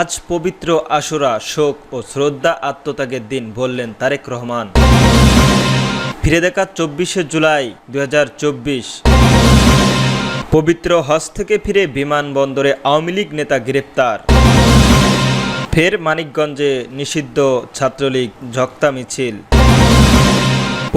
আজ পবিত্র আশুরা শোক ও শ্রদ্ধা আত্মত্যাগের দিন বললেন তারেক রহমান। ফিরে দেখা চব্বিশে জুলাই দু হাজার চব্বিশ। পবিত্র হজ থেকে ফিরে বিমানবন্দরে আওয়ামী লীগ নেতা গ্রেপ্তার। ফের মানিকগঞ্জে নিষিদ্ধ ছাত্রলীগ ঝক্তা মিছিল।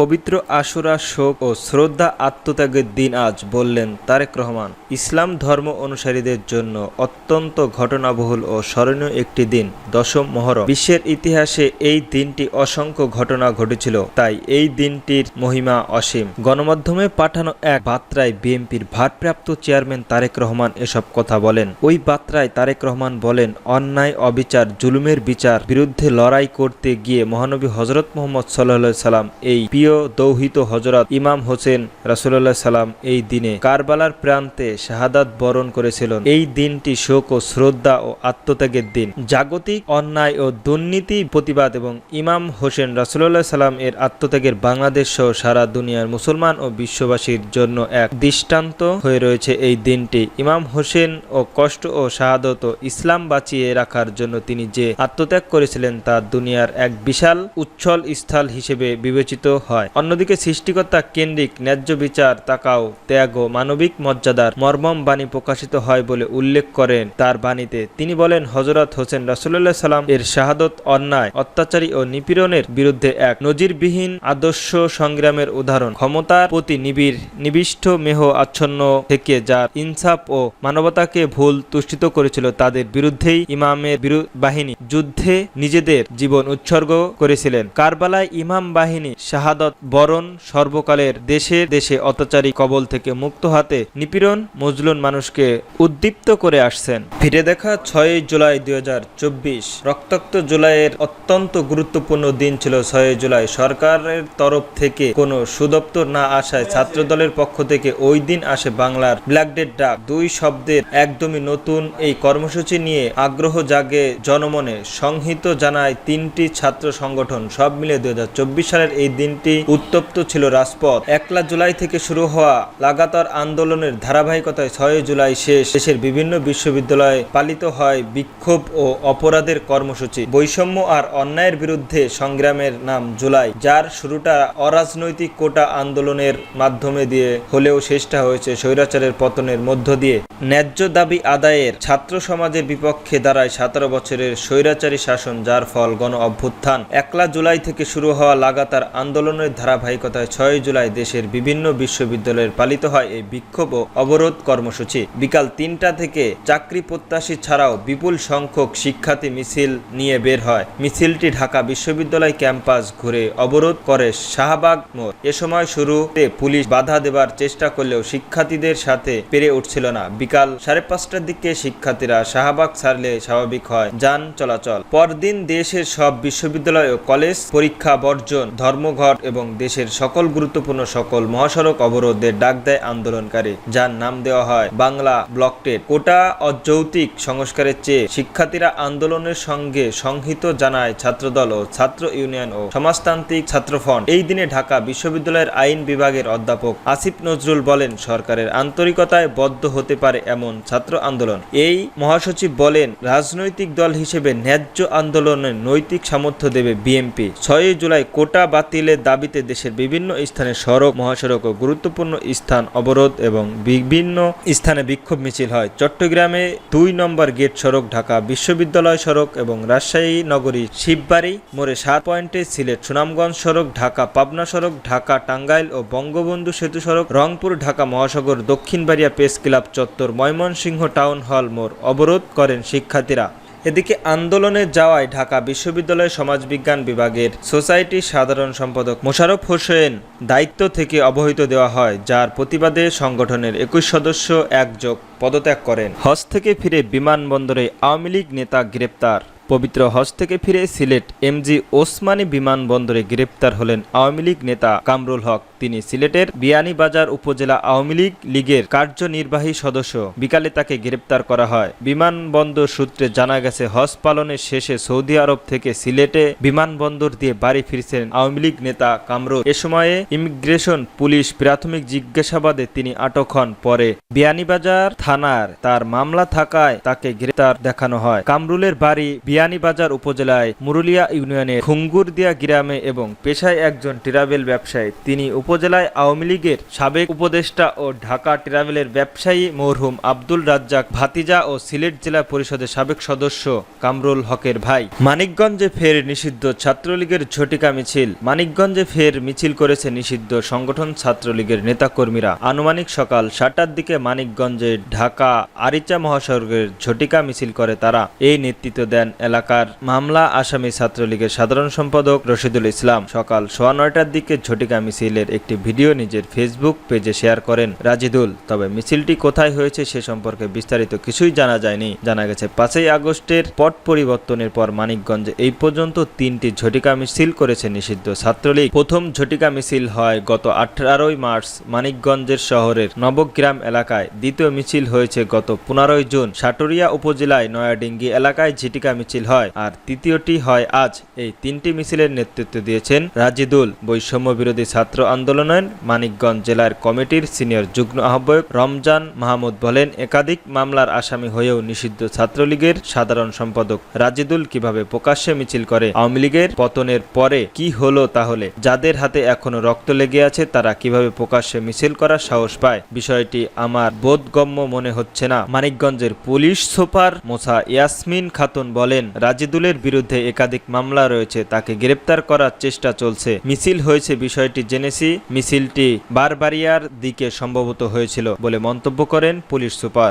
পবিত্র আশুরা শোক ও শ্রদ্ধা আত্মত্যাগের দিন আজ বললেন তারেক রহমান। ইসলাম ধর্ম অনুসারীদের জন্য অত্যন্ত ঘটনাবহুল ও স্মরণীয় একটি দিন, দশম মহরম। বিশ্বের ইতিহাসে এই দিনটি অসংখ্য ঘটনা ঘটেছিল, তাই এই দিনটির মহিমা অসীম। গণমাধ্যমে পাঠানো এক বার্তায় বিএনপির ভারপ্রাপ্ত চেয়ারম্যান তারেক রহমান এসব কথা বলেন। ওই বার্তায় তারেক রহমান বলেন, অন্যায়, অবিচার, জুলুমের বিচার বিরুদ্ধে লড়াই করতে গিয়ে মহানবী হজরত মোহাম্মদ সাল্লাহ সাল্লাম এই প্রিয় দৌহিত হজরত ইমাম হোসেন রাসুল্লাহ সাল্লাম এই দিনে কারবালার প্রান্তে শাহাদাত বরণ করেছিলেন। এই দিনটি শোক ও শ্রদ্ধা ও আত্মত্যাগের দিন। জাগতিক অন্যায় ও দুর্নীতি প্রতিবাদ এবং ইমাম হোসেন রাসুল্লাহ সাল্লাম এর আত্মত্যাগের বাংলাদেশ সহ সারা দুনিয়ার মুসলমান ও বিশ্ববাসীর জন্য এক দৃষ্টান্ত হয়ে রয়েছে এই দিনটি। ইমাম হোসেন ও কষ্ট ও শাহাদত ইসলাম বাঁচিয়ে রাখার জন্য তিনি যে আত্মত্যাগ করেছিলেন তা দুনিয়ার এক বিশাল উচ্ছল স্থল হিসেবে বিবেচিত হয়। অন্যদিকে সৃষ্টিকর্তা কেন্দ্রিক ন্যায্য বিচার তাকাও, ত্যাগ ও মানবিক মর্যাদার মর্মম বাণী প্রকাশিত হয় বলে উল্লেখ করেন তার বাণীতে। তিনি বলেন হজরত হোসেন রাসুল্লাহ সাল্লাম এর শাহাদত অন্যায়, অত্যাচারী ও নিপীড়নের বিরুদ্ধে এক নজিরবিহীন আদর্শ সংগ্রামের উদাহরণ। ক্ষমতার প্রতি নিবিড়, নিবিষ্ট মেহ আচ্ছন্ন থেকে যার ইনসাফ ও মানবতাকে ভুল তুষ্টিত করেছিল, তাদের বিরুদ্ধেই ইমামের বাহিনী যুদ্ধে নিজেদের জীবন উৎসর্গ করেছিলেন। কারবালায় ইমাম বাহিনী শাহাদত বরণ সর্বকালের দেশে দেশে অত্যাচারী কবল থেকে মুক্ত হাতে নিপীড়ন মজলুন মানুষকে উদ্দীপ্ত করে আসছেন। ফিরে দেখা ছয় জুলাই দুই রক্তাক্ত জুলাইয়ের অত্যন্ত গুরুত্বপূর্ণ দিন ছিল ছয় জুলাই। সরকারের তরফ থেকে কোনো সুদপ্তর না আসায় ছাত্রদলের পক্ষ থেকে ওই দিন আসে বাংলার ব্ল্যাক ডেট ডাক। দুই শব্দের একদমই নতুন এই কর্মসূচি নিয়ে আগ্রহ জাগে জনমনে। সংহিত জানায় তিনটি ছাত্র সংগঠন। সব মিলে দুই হাজার চব্বিশ সালের এই দিনটি উত্তপ্ত ছিল রাজপথ। একলা জুলাই থেকে শুরু হওয়া লাগাতার আন্দোলনের ধারাবাহিকতায় ছয় জুলাই শেষ। দেশের বিভিন্ন বিশ্ববিদ্যালয়ে পালিত হয় বিক্ষোভ ও অপরাধের কর্মসূচি। বৈষম্য আর অন্যায়ের বিরুদ্ধে সংগ্রামের নাম জুলাই, যার শুরুটা অরাজনৈতিক কোটা আন্দোলনের মাধ্যমে দিয়ে হলেও শেষটা হয়েছে স্বৈরাচারের পতনের মধ্য দিয়ে। ন্যায্য দাবি আদায়ের ছাত্র সমাজের বিপক্ষে দাঁড়ায় সতেরো বছরের স্বৈরাচারী শাসন, যার ফল গণ অভ্যুত্থান। একলা জুলাই থেকে শুরু হওয়া লাগাতার আন্দোলনের ধারাবাহিকতায় ছয় জুলাই দেশের বিভিন্ন বিশ্ববিদ্যালয়ের পালিত হয় এই বিক্ষোভ ও অবরোধ কর্মসূচি। বিকাল তিনটা থেকে চাকরি প্রত্যাশী ছাড়াও বিপুল সংখ্যক শিক্ষার্থী মিছিল নিয়ে বের হয়। মিছিলটি ঢাকা বিশ্ববিদ্যালয় ক্যাম্পাস ঘুরে অবরোধ করে শাহবাগ মোড়। এ সময় শুরুতে পুলিশ বাধা দেবার চেষ্টা করলেও শিক্ষার্থীদের সাথে পেরে উঠছিল না। বিকাল সাড়ে পাঁচটার দিকে শিক্ষার্থীরা শাহবাগ ছাড়লে স্বাভাবিক হয় যান চলাচল। পরদিন দেশের সব বিশ্ববিদ্যালয় ও কলেজ পরীক্ষা বর্জন, ধর্মঘট এবং দেশের সকল গুরুত্বপূর্ণ সকল মহাসড়ক অবরোধের ডাক দেয় আন্দোলনকারী, যার নাম দেওয়া হয় বাংলা ব্লক টেট। কোটা অযৌতিক সংস্কারের চেয়ে শিক্ষার্থীরা আন্দোলনের সঙ্গে সংহিত জানায় ছাত্রদল ও ছাত্র ইউনিয়ন ও সমাজতান্ত্রিক ছাত্র ফ্রন্ট। এই দিনে ঢাকা বিশ্ববিদ্যালয়ের আইন বিভাগের অধ্যাপক আসিফ নজরুল বলেন, সরকারের আন্তরিকতায় বদ্ধ হতে পারে এমন ছাত্র আন্দোলন। এই মহাসচিব বলেন, রাজনৈতিক দল হিসেবে ন্যায্য আন্দোলনের নৈতিক সামর্থ্য দেবে বিএনপি। ছয়ই জুলাই কোটা বাতিলের দাবিতে দেশের বিভিন্ন স্থানে সড়ক, মহাসড়ক ও গুরুত্বপূর্ণ স্থান অবরোধ এবং বিভিন্ন স্থানে বিক্ষোভ মিছিল হয়। চট্টগ্রামে দুই নম্বর গেট সড়ক, ঢাকা বিশ্ববিদ্যালয় সড়ক এবং রাজশাহী নগরী শিববাড়ি মোড়ে সাত পয়েন্টে সিলেট সুনামগঞ্জ সড়ক, ঢাকা পাবনা সড়ক, ঢাকা টাঙ্গাইল ও বঙ্গবন্ধু সেতু সড়ক, রংপুর, ঢাকা মহাসাগর দক্ষিণবাড়িয়া প্রেস ক্লাব চত্বর, ময়মনসিংহ টাউন হল মোড় অবরোধ করেন শিক্ষার্থীরা। এদিকে আন্দোলনে যাওয়ায় ঢাকা বিশ্ববিদ্যালয় সমাজবিজ্ঞান বিভাগের সোসাইটির সাধারণ সম্পাদক মোশারফ হোসেন দায়িত্ব থেকে অবহিত দেওয়া হয়, যার প্রতিবাদে সংগঠনের একুশ সদস্য একযোগ পদত্যাগ করেন। হজ থেকে ফিরে বিমানবন্দরে আওয়ামী লীগ নেতা গ্রেপ্তার। পবিত্র হজ থেকে ফিরে সিলেট এমজি ওসমানী বিমানবন্দরে গ্রেপ্তার হলেন আওয়ামী লীগ নেতা কামরুল হক। তিনি সিলেটের বিয়ানীবাজার উপজেলা আওয়ামী লীগ লীগের কার্যনির্বাহী সদস্য। বিকালে তাকে গ্রেপ্তার করা হয়। বিমানবন্দর সূত্রে জানা গেছে, হজ পালনের শেষে সৌদি আরব থেকে সিলেটে বিমানবন্দর দিয়ে বাড়ি ফিরছেন আওয়ামী লীগ নেতা কামরুল। এ সময়ে ইমিগ্রেশন পুলিশ প্রাথমিক জিজ্ঞাসাবাদে তিনি আটক হন। পরে বিয়ানীবাজার থানার তার মামলা থাকায় তাকে গ্রেপ্তার দেখানো হয়। কামরুলের বাড়ি বিয়ানীবাজার উপজেলায় মুরুলিয়া ইউনিয়নের খুঙ্গুরদিয়া গ্রামে এবং পেশায় একজন ট্রাভেল ব্যবসায়ী। তিনি উপজেলায় আওয়ামী লীগের সাবেক উপদেষ্টা ও ঢাকা ট্রাভেলের ব্যবসায়ী মরহুম আব্দুল রাজ্জাক, ভাতিজা ও সিলেট জেলা পরিষদের সাবেক সদস্য কামরুল হকের ভাই। মানিকগঞ্জে ফের নিষিদ্ধ ছাত্রলীগের ঝটিকা মিছিল। মানিকগঞ্জে ফের মিছিল করেছে নিষিদ্ধ সংগঠন ছাত্রলীগের নেতাকর্মীরা। আনুমানিক সকাল সাতটার দিকে মানিকগঞ্জে ঢাকা আরিচা মহাসড়কের ঝটিকা মিছিল করে তারা। এই নেতৃত্ব দেন এলাকার মামলা আসামি ছাত্রলীগের সাধারণ সম্পাদক রশিদুল ইসলাম সকাল সোয়া নয়টার দিকে ঝটিকা মিছিলের একটি ভিডিও নিজের ফেসবুক পেজে শেয়ার করেন রাজিদুল। তবে মিছিলটি কোথায় হয়েছে সে সম্পর্কে বিস্তারিত কিছুই জানা যায়নি। জানা গেছে, পাঁচই আগস্টের পট পরিবর্তনের পর মানিকগঞ্জে এই পর্যন্ত তিনটি ঝটিকা মিছিল করেছে নিষিদ্ধ ছাত্রলীগ। প্রথম ঝটিকা মিছিল হয় গত আঠারোই মার্চ মানিকগঞ্জের শহরের নবগ্রাম এলাকায়। দ্বিতীয় মিছিল হয়েছে গত পনেরোই জুন সাটুরিয়া উপজেলায় নয়াডিঙ্গি এলাকায় ঝিটিকা মিছিল হয়। আর তৃতীয়টি হয় আজ। এই তিনটি মিছিলের নেতৃত্ব দিয়েছেন রাজিদুল, বৈষম্য বিরোধী ছাত্র আন্দোলনের মানিকগঞ্জ জেলার কমিটির সিনিয়র যুগ্ম আহ্বায়ক রমজান মাহমুদ বলেন, একাধিক মামলার আসামি হয়েও নিষিদ্ধ ছাত্রলীগের সাধারণ সম্পাদক রাজিদুল কীভাবে প্রকাশ্যে মিছিল করে, আওয়ামী লীগের পতনের পরে কি হলো তাহলে, যাদের হাতে এখনও রক্ত লেগে আছে তারা কীভাবে প্রকাশ্যে মিছিল করার সাহস পায়, বিষয়টি আমার বোধগম্য মনে হচ্ছে না। মানিকগঞ্জের পুলিশ সুপার মোসা ইয়াসমিন খাতুন বলেন রাজিদুলের বিরুদ্ধে একাধিক মামলা রয়েছে, তাকে গ্রেপ্তার করার চেষ্টা চলছে। মিছিল হয়েছে বিষয়টি জেনেছি, মিছিলটি বারবারিয়ার দিকে সম্ভবত হয়েছিল বলে মন্তব্য করেন পুলিশ সুপার।